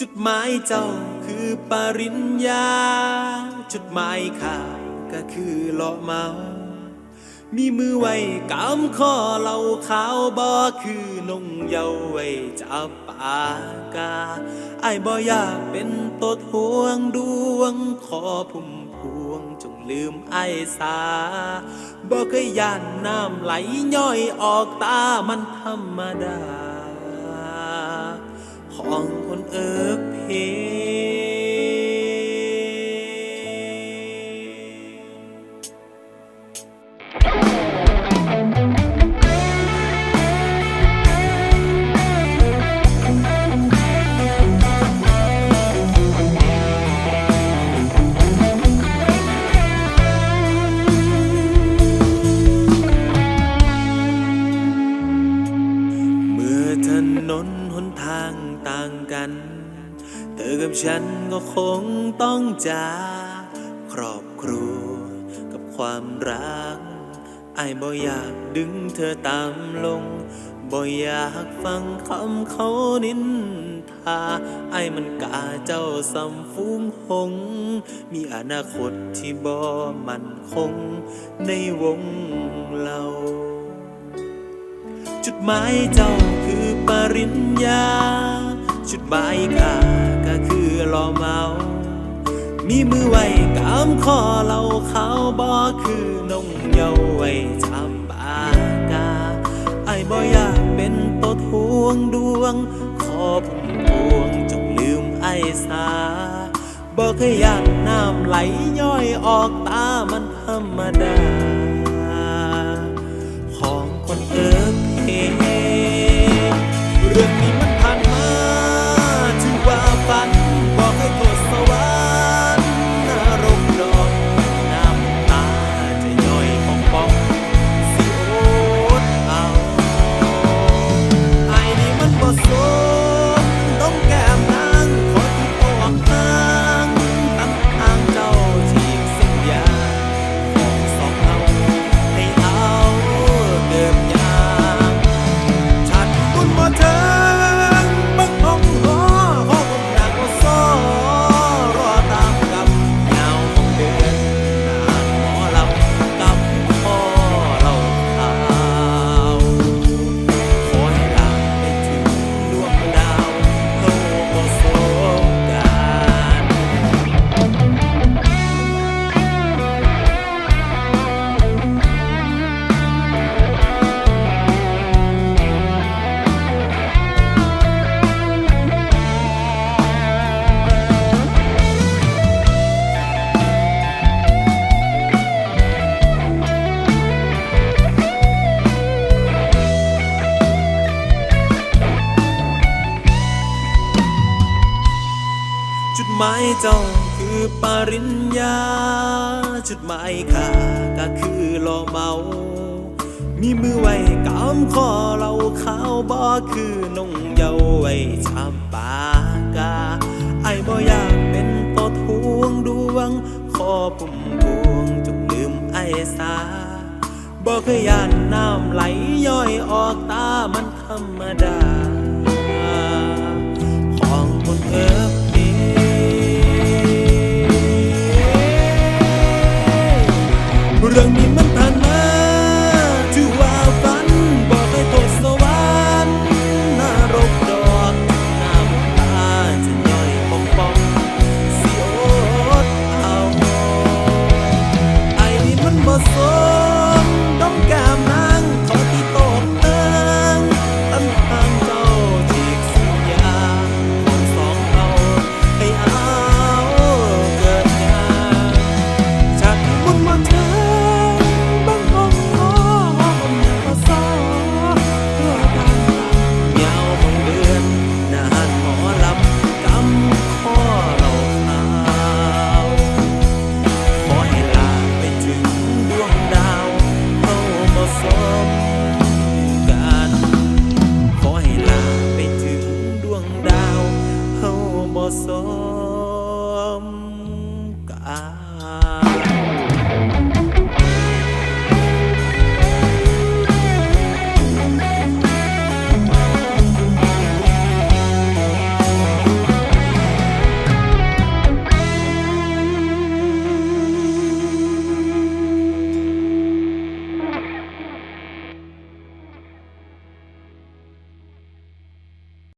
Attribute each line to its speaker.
Speaker 1: จุดหมายเจ้าคือปริญญา จุดหมายข้าก็คือเลาะเมา มีมือไว้กำข้อเหล่าขาวบ่คือนงเยาว์ไว้จับปากาไอ้บ่อยากเป็นตัวทวงดวงขอพุ่มพวงจงลืมไอ้สาบ่เคยย่านน้ำไหลย่อยออกตามันธรรมดา ของ ค กับฉันก็คงต้องจากครอบครัวกับความรักไอ้บ่อยากดึงเธอตามลงบ่อยากฟังคำเขานินทาไอ้มันกาเจ้าสำฟูงหง มีอนาคตที่บ่มันคงในวงเราจุดหมายเจ้าคือปริญญา จุดหมายข้า ก็คือเมา มีมือไว้กำข้อเราเขาบ่คือนงเยาว์ไว้จับปากาไอ้บ่อยากเป็นตัวทวงดวง ขอพุ่มพวงจงลืมไอ้สาบ่เคยย่านน้ำไหลย้อยออกตามันธรรมดา หมายเจ้าคือปริญญา จุดหมายข้าก็คือรอเมา มีมือไว้กำข้อเราขาวบ่คือนงเยาว์ไว้ชามปากา ไอ้บ่อยากเป็นตัวทวงดวง ขอปุ่มพวงจงลืมไอ้สาบ่เคยยานน้ำไหลย้อยออกตามันธรรมดา